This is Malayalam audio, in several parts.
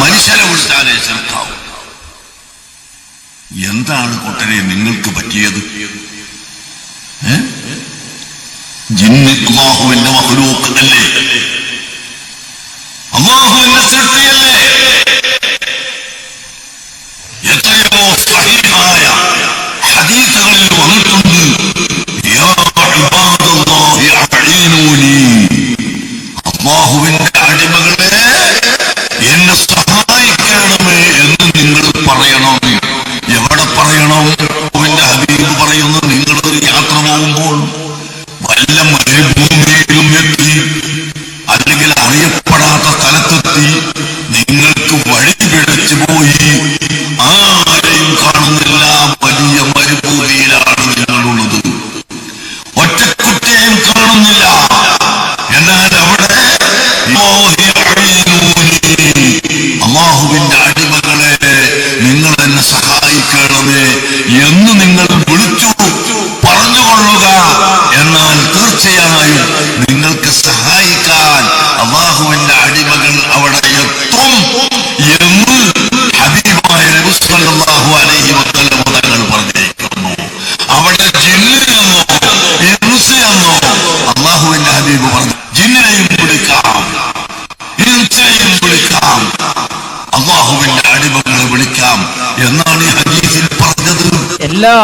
മനുഷ്യനെ വിളിച്ചാലേ ചെറുക്കാവും. എന്താണ് കുട്ടനെ നിങ്ങൾക്ക് പറ്റിയത്? ജിന്ന് അള്ളാഹുവിന്റെ മഹ്ലൂക്ക് അല്ലേ? അള്ളാഹുവിന്റെ സൃഷ്ടിയല്ലേ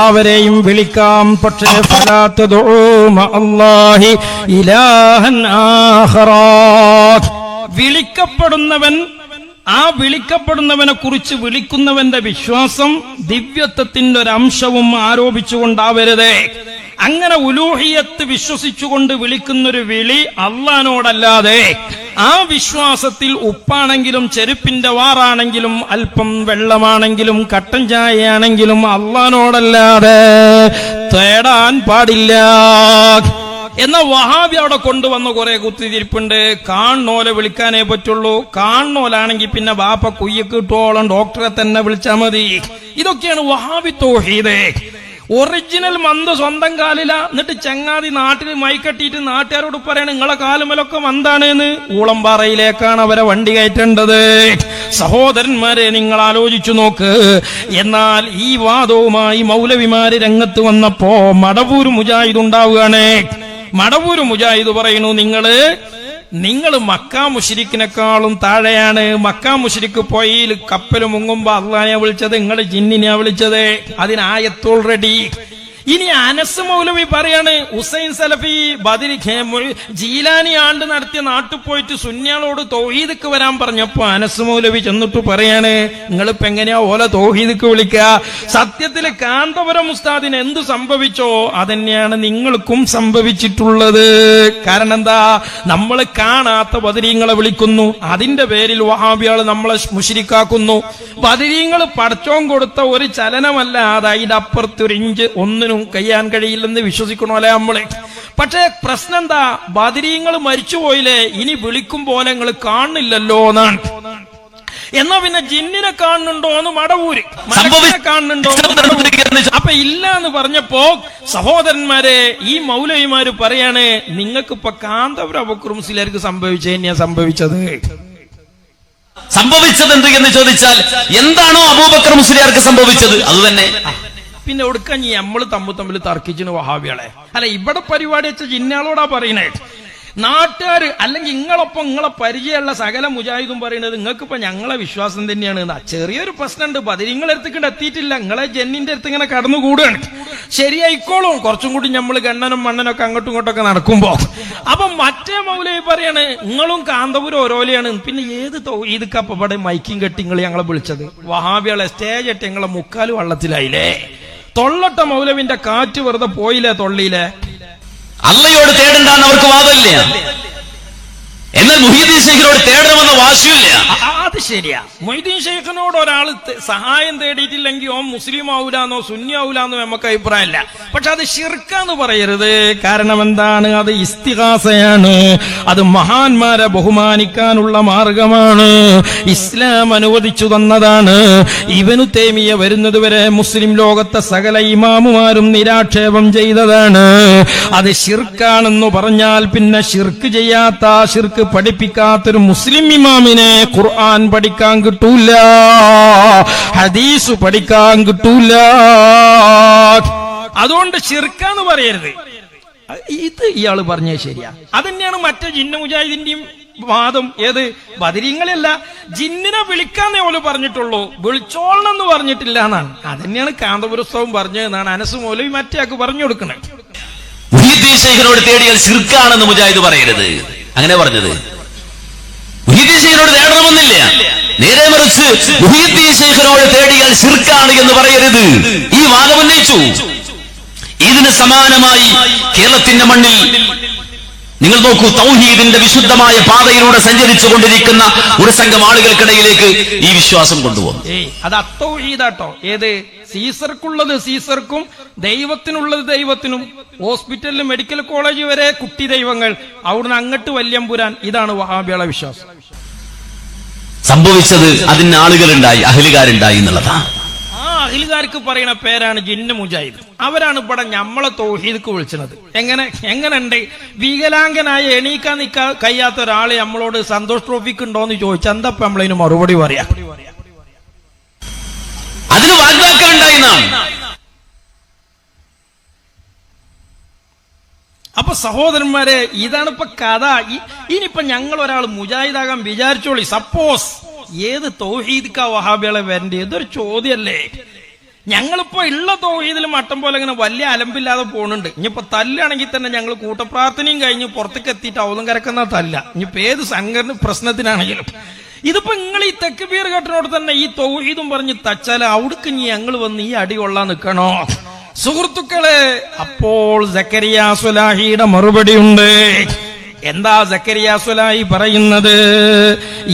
എല്ലാവരെയും വിളിക്കാം പക്ഷേ. വിളിക്കപ്പെടുന്നവൻ ആ വിളിക്കപ്പെടുന്നവനെ കുറിച്ച് വിളിക്കുന്നവന്റെ വിശ്വാസം ദിവ്യത്വത്തിന്റെ ഒരു അംശവും ആരോപിച്ചുകൊണ്ടാവരുത് അങ്ങനെ ഉലൂഹിയത്ത് വിശ്വസിച്ചുകൊണ്ട് വിളിക്കുന്നൊരു വിളി അള്ളഹാനോടല്ലാതെ ആ വിശ്വാസത്തിൽ ഉപ്പാണെങ്കിലും ചെരുപ്പിന്റെ വാറാണെങ്കിലും അല്പം വെള്ളമാണെങ്കിലും കട്ടൻ ചായയാണെങ്കിലും അള്ളഹാനോടല്ലാതെ തേടാൻ പാടില്ല. എന്ന വഹാബി അവിടെ കൊണ്ടുവന്ന കുറെ കുത്തിരിപ്പുണ്ട്. കാണോലെ വിളിക്കാനേ പറ്റുള്ളൂ. കാണോലാണെങ്കിൽ പിന്നെ ബാപ്പ കുയ്യക്കിട്ടോളം ഡോക്ടറെ തന്നെ വിളിച്ചാൽ മതി. ഇതൊക്കെയാണ് വഹാബി തോഹീദ്. ഒറിജിനൽ മന്ത് സ്വന്തം കാലില. എന്നിട്ട് ചങ്ങാതി നാട്ടിൽ മൈക്കട്ടിയിട്ട് നാട്ടുകാരോട് പറയണേ നിങ്ങളെ കാലുമലൊക്കെ മന്താണ് എന്ന് ഊളംപാറയിലേക്കാണ് അവരെ വണ്ടി കയറ്റേണ്ടത്. സഹോദരന്മാരെ നിങ്ങൾ ആലോചിച്ചു നോക്ക്. എന്നാൽ ഈ വാദവുമായി മൗലവിമാര് രംഗത്ത് വന്നപ്പോ മടവൂർ മുജാഹിദ് ഉണ്ടാവുകയാണ്. മടവൂർ മുജാഹിദ് പറയുന്നു നിങ്ങൾ നിങ്ങൾ മക്കാ മുഷിരിക്കിനെക്കാളും താഴെയാണ്. മക്കാ മുഷിരിക്ക് പോയി കപ്പൽ മുങ്ങുമ്പോ അള്ളാനെ വിളിച്ചത് നിങ്ങൾ ജിന്നിനെയാ വിളിച്ചത്. അതിനായത്തോൾ ഓൾറെഡി ഇനി അനസ് മൗലവി പറയാണ് ഹുസൈൻ സലഫി ബദിരി ജീലാനി ആണ്ട് നടത്തിയ നാട്ടിൽ പോയിട്ട് സുന്യാളോട് തോഹീദക്ക് വരാൻ പറഞ്ഞപ്പോ അനസ് മൗലവി ചെന്നിട്ട് പറയാണ് നിങ്ങളിപ്പോ എങ്ങനെയാ ഓല തോഹീദക്ക് വിളിക്കുക? സത്യത്തിൽ കാന്തപുരം ഉസ്താദിന് എന്ത് സംഭവിച്ചോ അതന്നെയാണ് നിങ്ങൾക്കും സംഭവിച്ചിട്ടുള്ളത്. കാരണം എന്താ നമ്മൾ കാണാത്ത ബദരീങ്ങളെ വിളിക്കുന്നു. അതിന്റെ പേരിൽ വഹാബിയാൾ നമ്മളെ മുഷിരിക്കാക്കുന്നു ബദരീങ്ങൾ പടച്ചോം കൊടുത്ത ഒരു ചലനമല്ല അതായത് അപ്പുറത്തൊരു ഇഞ്ച് ഒന്നിനും കഴിയാൻ കഴിയില്ലെന്ന് വിശ്വസിക്കണമല്ലേ നമ്മളെ? പക്ഷേ പ്രശ്നം എന്താ ബദരീങ്ങൾ മരിച്ചുപോയില്ലേ? ഇനി വിളിക്കും പോലെ നിങ്ങൾ കാണുന്നില്ലല്ലോ എന്നാണ്. എന്നാ പിന്നെ ജിന്നിനെ കാണുന്നുണ്ടോ എന്ന് മടവൂര്. കാണുന്നുണ്ടോ അപ്പൊ ഇല്ല എന്ന് പറഞ്ഞപ്പോ സഹോദരന്മാരെ ഈ മൗലവിമാര് പറയാണ് നിങ്ങൾക്ക് ഇപ്പൊ കാന്തപുര അബക്കുറുംസിലേക്ക് സംഭവിച്ചത് തന്നെയാ സംഭവിച്ചത്. സംഭവിച്ചത് എന്ത് എന്ന് ചോദിച്ചാൽ എന്താണോ അബൂബക്കർ മുസ്ലിയാർക്ക് സംഭവിച്ചത്? അത് തന്നെ. പിന്നെ ഒടുക്കാൻ നമ്മൾ തമ്മിൽ തമ്മിൽ തർക്കിച്ചിന് വഹാബികളെ. അല്ല ഇവിടെ പരിപാടി വെച്ച ജിന്നാളോടാ പറയണേ. നാട്ടുകാര് അല്ലെങ്കിൽ നിങ്ങളൊപ്പം നിങ്ങളെ പരിചയമുള്ള സകല മുജാഹിദും പറയുന്നത് നിങ്ങൾക്ക് ഇപ്പൊ ഞങ്ങളെ വിശ്വാസം തന്നെയാണ് എന്നാ. ചെറിയൊരു പ്രശ്നമുണ്ട്. പതിരിങ്ങളെ അടുത്തേക്ക് എത്തിയിട്ടില്ല. നിങ്ങളെ ജെന്നിന്റെ അടുത്ത് ഇങ്ങനെ കടന്നുകൂടുകയാണ് ശരിയായിക്കോളും. കുറച്ചും കൂടി നമ്മൾ ഗണ്ണനും മണ്ണനൊക്കെ അങ്ങോട്ടും ഇങ്ങോട്ടൊക്കെ നടക്കുമ്പോ. അപ്പൊ മറ്റേ മൗലവി പറയാണ് നിങ്ങളും കാന്തപുരം ഓരോലെയാണ്. പിന്നെ ഏത് ഇതൊക്കെ ഇവിടെ മൈക്കും കെട്ടി നിങ്ങൾ ഞങ്ങളെ വിളിച്ചത്? വഹാബികളെ സ്റ്റേജ് ഇട്ട് ഞങ്ങളെ മുക്കാൽ വള്ളത്തിലായില്ലേ? തൊള്ളട്ട മൗലവിന്റെ കാറ്റ് വെറുതെ പോയില്ലേ തൊള്ളിയിലെ? അള്ളയോട് തേടണ്ടെന്ന് അവർക്ക് വാദമില്ല. എന്നാൽ മുഹീദ്ദീൻ ഷെയ്ഖിനോട് തേടണമെന്ന വാശിയില്ല അത് ശരിയാ. മൊയ്തീൻ ഷെയ്ഖിനോട് ഒരാൾ സഹായം തേടിയിട്ടില്ലെങ്കിൽ ഓം മുസ്ലിം ആവൂലെന്നോ സുന്നി ആവൂലെന്നോ നമുക്ക് അഭിപ്രായമില്ല. പക്ഷെ അത് ഷിർക്കാന്ന് പറയരുത്. കാരണം എന്താണ്? അത് ഇസ്തിഹാസയാണ്. അത് മഹാന്മാരെ ബഹുമാനിക്കാനുള്ള മാർഗമാണ്. ഇസ്ലാം അനുവദിച്ചു തന്നതാണ്. ഇവനു തേമിയ വരുന്നത് വരെ മുസ്ലിം ലോകത്തെ സകല ഇമാമുമാരും നിരാക്ഷേപം ചെയ്തതാണ്. അത് ഷിർക്കാണെന്ന് പറഞ്ഞാൽ പിന്നെ ഷിർക്ക് ചെയ്യാത്ത ഷിർക്ക് പഠിപ്പിക്കാത്തൊരു മുസ്ലിം ഇമാമിനെ ഖുർആൻ പഠിക്കാൻ കിട്ടൂല ഹദീസ് പഠിക്കാൻ കിട്ടൂല. അതുകൊണ്ട് ചെറുക്കാന്ന് പറയരുത്. ഇത് ഇയാൾ പറഞ്ഞത് ശരിയാ. അത് തന്നെയാണ് മറ്റേ ജിന്ന മുജാഹിദിന്റെയും വാദം. ഏത്? ബദിരിങ്ങളല്ല. ജിന്നിനെ വിളിക്കാന്നേ ഓൽ പറഞ്ഞിട്ടുള്ളൂ. വിളിച്ചോളണം എന്ന് പറഞ്ഞിട്ടില്ല എന്നാണ്. അത് തന്നെയാണ് കാന്തപുരസ്തവം പറഞ്ഞതെന്നാണ് അനസ് മൗലവി മറ്റേ ആക്ക് പറഞ്ഞു ശൈഖിനോട് തേടിയാൽ ശിർക്കാണെന്ന് മുജാഹിദ് പറയരുത്. അങ്ങനെ പറഞ്ഞത്. ോട് തേടണമെന്നില്ല നേരെ മറിച്ച് ശേഖരോട് തേടിയാൽ ശിർക്കാണ് എന്ന് പറയരുത്. ഈ വാദം ഉന്നയിച്ചു. ഇതിന് സമാനമായി കേരളത്തിന്റെ മണ്ണിൽ നിങ്ങൾ നോക്കൂ തൗഹീദിന്റെ വിശുദ്ധമായ പാതയിലൂടെ സഞ്ചരിച്ചു കൊണ്ടിരിക്കുന്ന ഒരു സംഘം ആളുകൾക്കിടയിലേക്ക് ഈ വിശ്വാസം കൊണ്ടുപോകും അത് അത്തൗഹീദാട്ടോ. ഏത്? സീസർക്കുള്ളത് സീസർക്കും ദൈവത്തിനുള്ളത് ദൈവത്തിനും. ഹോസ്പിറ്റലിൽ മെഡിക്കൽ കോളേജ് വരെ കുട്ടി ദൈവങ്ങൾ. അവിടുന്ന് അങ്ങോട്ട് വല്യമ്പുരാൻ. ഇതാണ് വഹാബികളെ വിശ്വാസം. സംഭവിച്ചത് അതിന് ആളുകളുണ്ടായി അഹലുകാരുണ്ടായി എന്നുള്ളതാണ്. അഖിലുകാർക്ക് പറയുന്ന പേരാണ് ജിന്ന മുജാഹിദ്. അവരാണ് ഇവിടെ ഞമ്മളെ തോഹീദ്ക്ക് വിളിച്ചത്. എങ്ങനെ? എങ്ങനെയുണ്ട് വികലാംഗനായ എണീക്കാൻ നിൽക്കാ കഴിയാത്ത ഒരാൾ നമ്മളോട് സന്തോഷ് ട്രോഫിക്ക് ഉണ്ടോന്ന് ചോദിച്ചാൽ എന്താ നമ്മളതിന് മറുപടി പറയാ? അതിന് വാഗ്ദാക്കളുണ്ടായി നാം. അപ്പൊ സഹോദരന്മാരെ ഇതാണ് ഇപ്പൊ കഥ ഇനിയിപ്പൊ ഞങ്ങൾ ഒരാൾ മുജാഹിദാകാൻ വിചാരിച്ചോളി. സപ്പോസ് ഏത് തൗഹീദ്ക്കാ വഹാബികളെ വരണ്ടേ ഇതൊരു ചോദ്യല്ലേ? ഞങ്ങളിപ്പോ ഉള്ള തോഹീദിൽ മട്ടം പോലെ ഇങ്ങനെ വലിയ അലമ്പില്ലാതെ പോണുണ്ട്. ഇനിയിപ്പോ തല്ലാണെങ്കിൽ തന്നെ ഞങ്ങൾ കൂട്ടപ്രാർത്ഥനയും കഴിഞ്ഞ് പുറത്തേക്ക് എത്തിയിട്ട് അവളും കരക്കുന്ന തല്ല. ഇനിയിപ്പോ ഏത് സംഘടന പ്രശ്നത്തിനാണെങ്കിലും. ഇതിപ്പോ നിങ്ങൾ ഈ തെക്ക് ബീർ കെട്ടിനോട് തന്നെ ഈ തൗഹീദും പറഞ്ഞ് തച്ചാൽ അവിടേക്ക് ഇനി ഞങ്ങൾ വന്ന് ഈ അടി കൊള്ളാൻ നിൽക്കണോ സുഹൃത്തുക്കളെ അപ്പോൾ സക്കരിയ മറുപടി ഉണ്ട്. എന്താ സക്കരിയ സുലാഹി പറയുന്നത്?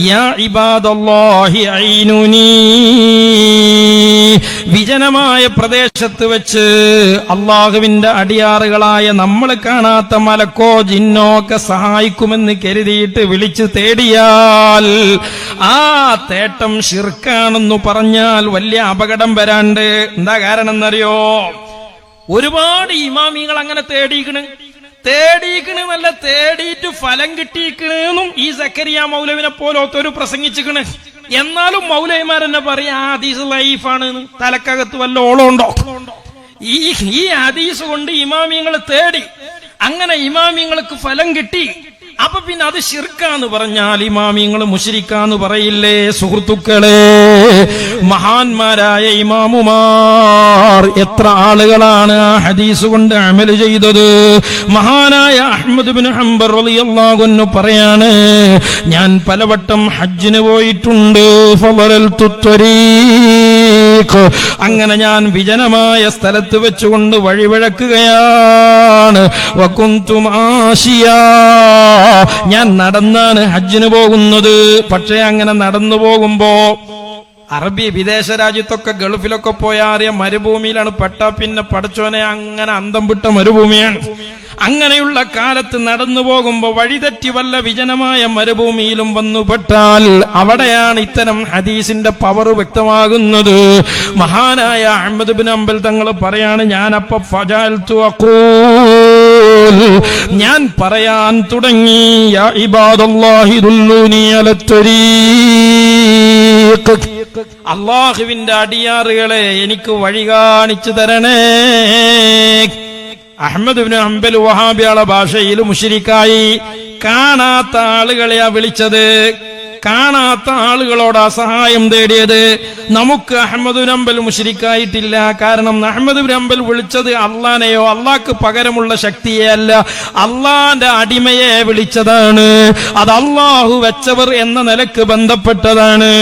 യാ ഇബാദല്ലാഹി ഐനുനീ വിജനമായ പ്രദേശത്ത് വെച്ച് അള്ളാഹുവിന്റെ അടിയാറുകളായ നമ്മൾ കാണാത്ത മലക്കോ ജിന്നോ ഒക്കെ സഹായിക്കുമെന്ന് കരുതിയിട്ട് വിളിച്ചു തേടിയാൽ ആ തേട്ടം ഷിർക്കാണെന്ന് പറഞ്ഞാൽ വലിയ അപകടം വരാണ്ട്. എന്താ കാരണം എന്നറിയോ ഒരുപാട് ഇമാമികൾ അങ്ങനെ തേടിയിക്കണ്. തേടിയിക്കണ് നല്ല തേടിയിട്ട് ഫലം കിട്ടിയിക്കണെന്നും ഈ സക്കരിയ മൗലവിനെ പോലോത്തൊരു പ്രസംഗിച്ചിക്കണ്. എന്നാലും മൗലവിമാരെന്നെ പറയാ ആ ഹദീസ് ലൈഫാണ് തലക്കകത്ത് വല്ല ഓളമുണ്ടോ? ഈ ഈ ഹദീസ് കൊണ്ട് ഇമാമിയങ്ങൾ തേടി. അങ്ങനെ ഇമാമിയങ്ങൾക്ക് ഫലം കിട്ടി. അപ്പൊ പിന്നെ അത് ശിർക്കാന്ന് പറഞ്ഞാൽ ഇമാമിങ്ങൾ മുഷിരിക്കാന്ന് പറയില്ലേ സുഹൃത്തുക്കളെ? മഹാന്മാരായ ഇമാമുമാർ എത്ര ആളുകളാണ് ആ ഹദീസ് കൊണ്ട് അമൽ ചെയ്തത്? മഹാനായ അഹമ്മദ് ബിൻ ഹംബർ റളിയല്ലാഹു പറയാണ് ഞാൻ പലവട്ടം ഹജ്ജിന് പോയിട്ടുണ്ട് ഫളലൽതു ത്വരീഖ്. അങ്ങനെ ഞാൻ വിജനമായ സ്ഥലത്ത് വെച്ചുകൊണ്ട് വഴിവിഴക്കുകയാണ് ഞാൻ നടന്നാണ് ഹജ്ജിന് പോകുന്നത്. പക്ഷേ അങ്ങനെ നടന്നു പോകുമ്പോ അറബി വിദേശ രാജ്യത്തൊക്കെ ഗൾഫിലൊക്കെ പോയാറിയ മരുഭൂമിയിലാണ് പെട്ട പിന്നെ പടച്ചോനെ അങ്ങനെ അന്തം വിട്ട മരുഭൂമിയാണ്. അങ്ങനെയുള്ള കാലത്ത് നടന്നു പോകുമ്പോ വഴിതെറ്റി വല്ല വിജനമായ മരുഭൂമിയിലും വന്നു പെട്ടാൽ അവിടെയാണ് ഇത്തരം ഹദീസിന്റെ പവർ വ്യക്തമാകുന്നത്. മഹാനായ അഹമ്മദ് ബിൻ അമ്പൽ തങ്ങൾ പറയാണ് ഞാനപ്പ ഫജാൽതു അഖൂൽ. ഞാൻ പറയാൻ തുടങ്ങി ഇബാദല്ലാഹി അള്ളാഹുവിന്റെ അടിയാറുകളെ എനിക്ക് വഴി കാണിച്ചു തരണേ. അഹമ്മദ് അംബൽ വഹാബിയാളെ ഭാഷയിൽ മുഷിരിക്കായി കാണാത്ത ആളുകളെയാ വിളിച്ചത്. കാണാത്ത ആളുകളോടാ സഹായം തേടിയത്. നമുക്ക് അഹമ്മദ് നമ്പൽ മുഷരിക്കായിട്ടില്ല. കാരണം അഹമ്മദ് നമ്പൽ വിളിച്ചത് അള്ളാനെയോ അള്ളാക്ക് പകരമുള്ള ശക്തിയെ അല്ല അള്ളാന്റെ അടിമയെ വിളിച്ചതാണ്. അത് അള്ളാഹു വെച്ചവർ എന്ന നിലയ്ക്ക് ബന്ധപ്പെട്ടതാണ്.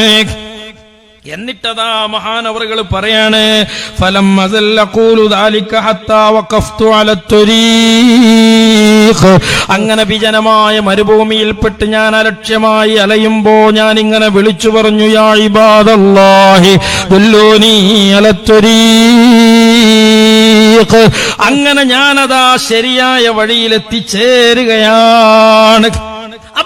എന്നിട്ടതാ മഹാനവറുകൾ പറയാണ് ഫലം അങ്ങനെ വിജനമായ മരുഭൂമിയിൽപ്പെട്ട് ഞാൻ അലക്ഷ്യമായി അലയുമ്പോ ഞാൻ ഇങ്ങനെ വിളിച്ചു പറഞ്ഞു അങ്ങനെ ഞാനതാ ശരിയായ വഴിയിലെത്തിച്ചേരുകയാണ്.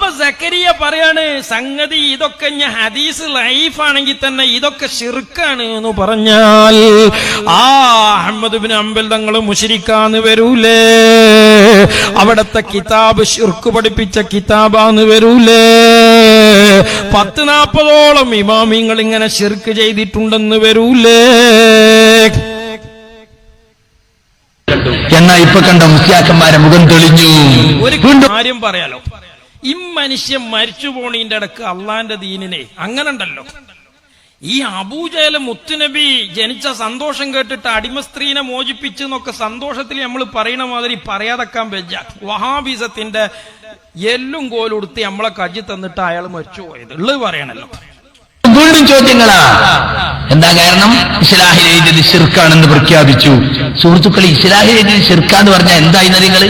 അപ്പൊ സക്കരിയ പറയാണ് സംഗതി ഇതൊക്കെ ഞാൻ ഹദീസ് ലൈഫാണെങ്കിൽ തന്നെ ഇതൊക്കെ ഷിർക്കാണ് എന്ന് പറഞ്ഞാൽ ആ അഹമ്മദ് ബിൻ അമ്പൽ തങ്ങൾ മുഷിരിക്കാന്ന് വരൂലേ. അവിടത്തെ കിതാബ് ഷിർക്ക് പഠിപ്പിച്ച കിതാബാന്ന് വരൂലേ. പത്ത് നാൽപ്പതോളം ഇമാമിങ്ങൾ ഇങ്ങനെ ശിർക്ക് ചെയ്തിട്ടുണ്ടെന്ന് വരൂലേ. എന്നാ ഇപ്പൊ കണ്ട മുസ്ലിയാക്കന്മാരെ മുഖം തെളിഞ്ഞു. ഒരു കാര്യം പറയാലോ. ഈ മനുഷ്യൻ മരിച്ചു പോണീന്റെ ഇടയ്ക്ക് അള്ളാന്റെ ദീനിനെ. അങ്ങനെ ഉണ്ടല്ലോ ഈ അബൂജയല മുത്തുനബി ജനിച്ച സന്തോഷം കേട്ടിട്ട് അടിമ സ്ത്രീനെ മോചിപ്പിച്ചു എന്നൊക്കെ സന്തോഷത്തിൽ നമ്മൾ പറയണ മാതിരി പറയാതെക്കാൻ വെച്ച വഹാബീസത്തിന്റെ എല്ലും കോലുടുത്തി നമ്മളെ കജ്ജി തന്നിട്ട് അയാൾ മരിച്ചു പോയത്. ഉള്ളത് പറയണല്ലോ. വീണ്ടും ചോദ്യങ്ങളാ. എന്താ കാരണം? ഇസ്ലാഹിൽ എഴുതിയത് ഷിർക്കാണെന്ന് പ്രഖ്യാപിച്ചു. സുഹൃത്തുക്കൾ ഇസ്ലാഹിൽ എഴുതിയത് ഷിർക്കാന്ന് പറഞ്ഞാൽ എന്തായി നിങ്ങൾ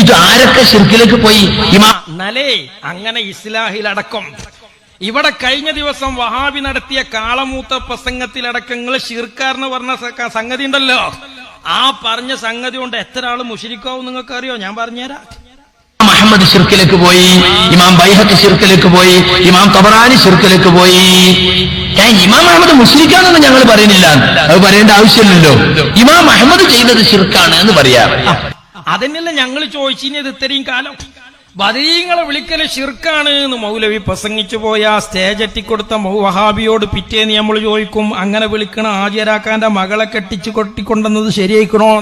ഇത് ആരൊക്കെ ഷിർക്കിലേക്ക് പോയി? ഇമാ നലേ അങ്ങനെ ഇസ്ലാഹിലടക്കം. ഇവിടെ കഴിഞ്ഞ ദിവസം വഹാബി നടത്തിയ കാളമൂത്ത പ്രസംഗത്തിലടക്കങ്ങൾ ഷിർക്കാർന്ന് പറഞ്ഞ സംഗതി ഉണ്ടല്ലോ ആ പറഞ്ഞ സംഗതി കൊണ്ട് എത്ര ആൾ മുഷിരിക്കാവും നിങ്ങൾക്ക് അറിയോ ഞാൻ പറഞ്ഞുതരാം. മുഹമ്മദ് ഷിർക്കിലേക്ക് പോയി ഇമാം ബൈഹത്ത് ഷിർക്കിലേക്ക് പോയി ഇമാം തബറാനി ഷിർക്കിലേക്ക് പോയി. ഞാൻ ഇമാം അഹമ്മദ് മുസ്ലിക്കാണെന്ന് ഞങ്ങൾ പറയുന്നില്ല. അത് പറയേണ്ട ആവശ്യമില്ലല്ലോ. ഇമാം അഹമ്മദ് ചെയ്തത് ഷിർക്കാണ് എന്ന് പറയാ. അതന്നെയല്ല ഞങ്ങൾ ചോദിച്ചിത് ഇത്രയും കാലം? ബദരീങ്ങളെ വിളിക്കൽ ഷിർക്കാണ് എന്ന് മൗലവി പ്രസംഗിച്ചു പോയ ആ സ്റ്റേജ് എത്തിക്കൊടുത്ത മൗവഹാബിയോട് പിറ്റേന്ന് നമ്മൾ ചോദിക്കും അങ്ങനെ വിളിക്കണ ആചാരാക്കാന്റെ മകളെ കെട്ടിച്ചു കൊട്ടിക്കൊണ്ടെന്നത് ശരിയായിക്കണോ?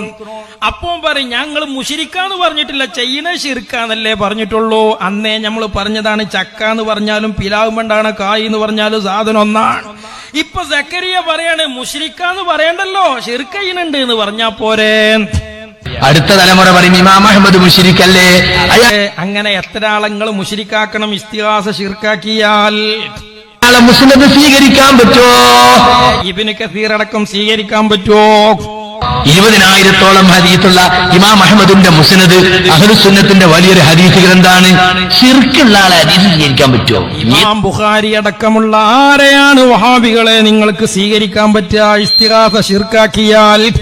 അപ്പൊ പറയും ഞങ്ങൾ മുഷിരിക്കാന്ന് പറഞ്ഞിട്ടില്ല ചെയ്യണ ഷിർക്കാന്നല്ലേ പറഞ്ഞിട്ടുള്ളൂ. അന്നേ നമ്മൾ പറഞ്ഞതാണ് ചക്ക എന്ന് പറഞ്ഞാലും പിലാവ് മണ്ടാണ് കായ് എന്ന് പറഞ്ഞാലും സാധനം ഒന്നാണ്. ഇപ്പൊ സക്കരിയ പറയാണ് മുഷിരിക്കാന്ന് പറയണ്ടല്ലോ ഷിർക്കയ്യനുണ്ട് എന്ന് പറഞ്ഞാ പോരേ അടുത്ത തലമുറ പറയും ഇമാം അഹമ്മദ് മുഷിരിക്കല്ലേ അങ്ങനെ എത്ര ആളങ്ങൾ മുഷിരിക്കാക്കണം ഇസ്തിഹാസ ഷിർക്കാക്കിയാൽ അയാളെ മുസ്ലിം സ്വീകരിക്കാൻ പറ്റുമോ? ഇബിന് കസീർ അടക്കം സ്വീകരിക്കാൻ പറ്റുമോ? ഇരുപതിനായിരത്തോളം ഹദീത്തുള്ള ഇമാം അഹമ്മദിന്റെ മുസ്നദ് അഹലുസുന്നത്തിന്റെ വലിയൊരു ഹദീസ് ഗ്രന്ഥാണ് ചിർക്കുള്ള ആളെ ഹദീസ് സ്വീകരിക്കാൻ പറ്റുമോ? ഇമാം ബുഖാരി അടക്കമുള്ള ആരെയാണ് വഹാബികളെ നിങ്ങൾക്ക് സ്വീകരിക്കാൻ പറ്റുക? ഇസ്തിഹാസ ഷിർക്കാക്കിയാൽ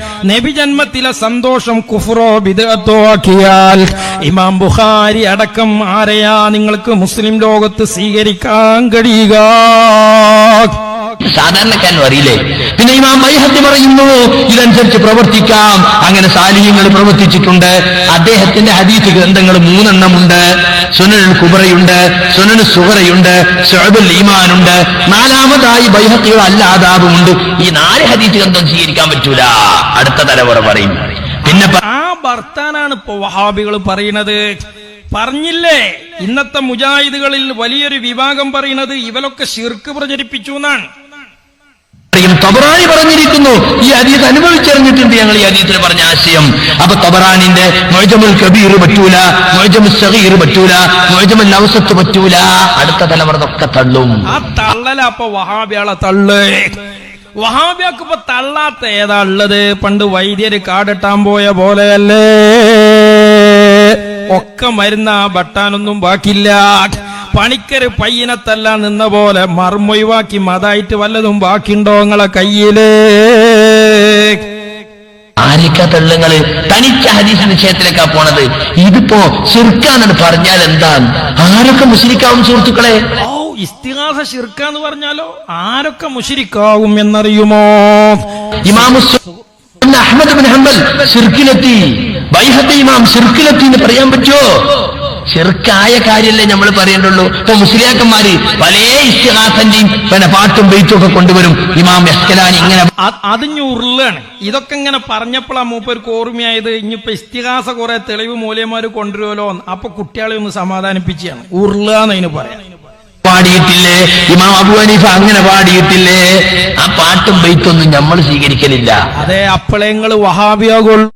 സന്തോഷം കുഫറോ വിദഗത്തോ ആക്കിയാൽ. ഇമാം ബുഖാരി അടക്കം ആരെയാ നിങ്ങൾക്ക് മുസ്ലിം ലോകത്ത് സ്വീകരിക്കാൻ കഴിയുക? സാധാരണക്കാരനും അറിയില്ലേ പിന്നെ ഇമാം ബൈഹത്തി പറയുന്നു ഇതനുസരിച്ച് പ്രവർത്തിക്കാം. അങ്ങനെ സാലിഹ്യങ്ങൾ പ്രവർത്തിച്ചിട്ടുണ്ട്. അദ്ദേഹത്തിന്റെ ഹദീസ് ഗ്രന്ഥങ്ങൾ മൂന്നെണ്ണമുണ്ട്. സുനൽ കുബറയുണ്ട് സുനനു സുഹറയുണ്ട് ഷുഅബുൽ ഈമാനുണ്ട്. നാലാമതായി ബൈഹത്തിയുടെ അല്ലാതാവുമുണ്ട് ഈ നാല് ഹദീസ് ഗ്രന്ഥം സ്വീകരിക്കാൻ പറ്റൂല. അടുത്ത തലമുറ പറയും. പിന്നെ ആ ഭർത്താനാണ് ഇപ്പൊ വഹാബികൾ പറയുന്നത്. പറഞ്ഞില്ലേ? ഇന്നത്തെ മുജാഹിദുകളിൽ വലിയൊരു വിഭാഗം പറയുന്നത് ഇവലൊക്കെ ശിർക്ക് പ്രചരിപ്പിച്ചു എന്നാണ്. തബറാനി പറഞ്ഞിരിക്കുന്നു. ഈ അതീത് അനുഭവിച്ചറിഞ്ഞിട്ടുണ്ട് ഞങ്ങൾ ഈ ഹദീസിൽ പറഞ്ഞ ആശയം. അപ്പൊ തബറാനിന്റെ മൊഴജമുൽ കബീർ പറ്റൂല മൊഴജമുൽ സഹീർ പറ്റൂല മൊഴജമുൽ ഔസത്ത് പറ്റൂല. അടുത്ത തലമുറ ഇതൊക്കെ തള്ളും. ആ തള്ളല അപ്പൊ വഹാബിയാളെ തള്ളേ. വഹാബിയാക്ക് ഇപ്പൊ തള്ളാത്ത ഏതാ ഉള്ളത്? പണ്ട് വൈദ്യര് കാടെട്ടാൻ പോയ പോലെയല്ലേ? ഒക്കെ മരുന്ന ബട്ടാനൊന്നും ബാക്കില്ല പണിക്കര് പയ്യനത്തല്ല നിന്ന പോലെ മർമൊഴിവാക്കി മതായിട്ട് വല്ലതും ബാക്കിയുണ്ടോ നിങ്ങളെ കയ്യിൽ? ആരൊക്കെ തള്ളുങ്ങൾ തനിച്ച ഹരീസ് നിശ്ചയത്തിലേക്കാ പോണത്. ഇതിപ്പോ ചെറുക്കാന്നാണ് പറഞ്ഞാൽ എന്താ ആരൊക്കെ മുസ്ലിക്കാവും സുഹൃത്തുക്കളെ? ഓ ഇസ്തിഹാസ ഷിർക്കാന്ന് പറഞ്ഞാലോ ആരൊക്കെ മുഷിരിക്കാവും എന്നറിയുമോ? ഇമാം അഹമ്മദ് ബിൻ ഹംബൽ ഷിർക്കിലെത്തി ബൈഹത്തെ ഇമാം ഷിർക്കിലെത്തി എന്ന് പറയാൻ പറ്റുമോ? ചെറുക്കായ കാര്യമല്ലേ നമ്മൾ പറയേണ്ടുള്ളൂ. ഇപ്പൊ മുസ്ലിയാക്കന്മാര് പല ഇസ്തിഹാസന്റെയും പിന്നെ പാട്ടും ബെയ്ത്തും ഒക്കെ കൊണ്ടുവരും. ഇമാം എസ്കലാനി ഇങ്ങനെ അത് അതിഞ്ഞ് ഉരുളാണ്. ഇതൊക്കെ ഇങ്ങനെ പറഞ്ഞപ്പോഴാ മൂപ്പർക്ക് ഓർമ്മയായത് ഇനിയിപ്പോ ഇസ്തിഹാസ കുറെ തെളിവ് മൂലയന്മാര് കൊണ്ടുവരുമല്ലോ അപ്പൊ കുട്ടികളെ ഒന്ന് സമാധാനിപ്പിച്ചാണ് ഉരുളാന്ന് അതിന് പറയാം. പാടിയിട്ടില്ലേ? ഇമാം അബു ഹനീഫ അങ്ങനെ പാടിയിട്ടില്ലേ? ആ പാട്ടും ബെയ്ത്തൊന്നും നമ്മൾ സ്വീകരിക്കലില്ല. അതെ അപ്പളെ നിങ്ങൾ വഹാബിയാകുള്ളൂ.